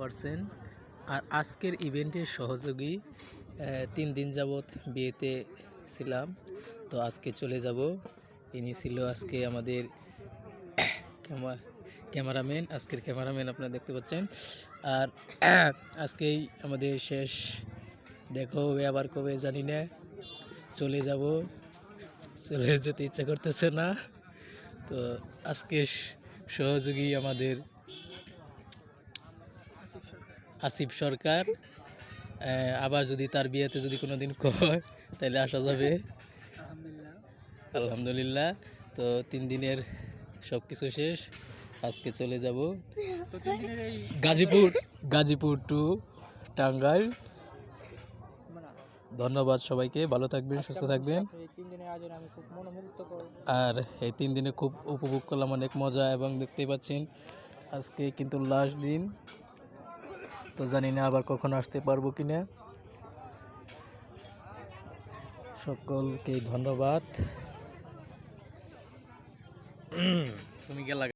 পারছেন। আর আজকের ইভেন্টের সহযোগী তিন দিন যাবৎ বিয়েতে ছিলাম। তো আজকে চলে যাব। ইনি ছিল আজকে আমাদের ক্যামা, ক্যামেরাম্যান, আজকের ক্যামেরাম্যান আপনারা দেখতে পাচ্ছেন। আর আজকেই আমাদের শেষ। দেখো হবে আবার কবে জানি না। চলে যাব। চলে যেতে ইচ্ছা করতেছে না। তো আজকে সহযোগী আমাদের আসিফ সরকার আবার যদি তার বিয়েতে যদি কোনো দিন কয় তাহলে আসা যাবে। আলহামদুলিল্লাহ। তো তিন দিনের সব কিছু শেষ আজকে চলে যাব গাজীপুর গাজীপুর টু টাঙ্গাইল। ধন্যবাদ সবাইকে ভালো থাকবেন সুস্থ থাকবেন। আর এই তিন দিনে খুব উপভোগ করলাম অনেক মজা এবং দেখতেই পাচ্ছেন আজকে কিন্তু লাস্ট দিন। তো জানি না আবার কখন আসতে পারব কি না সকলকে ধন্যবাদ। তুমি গেলা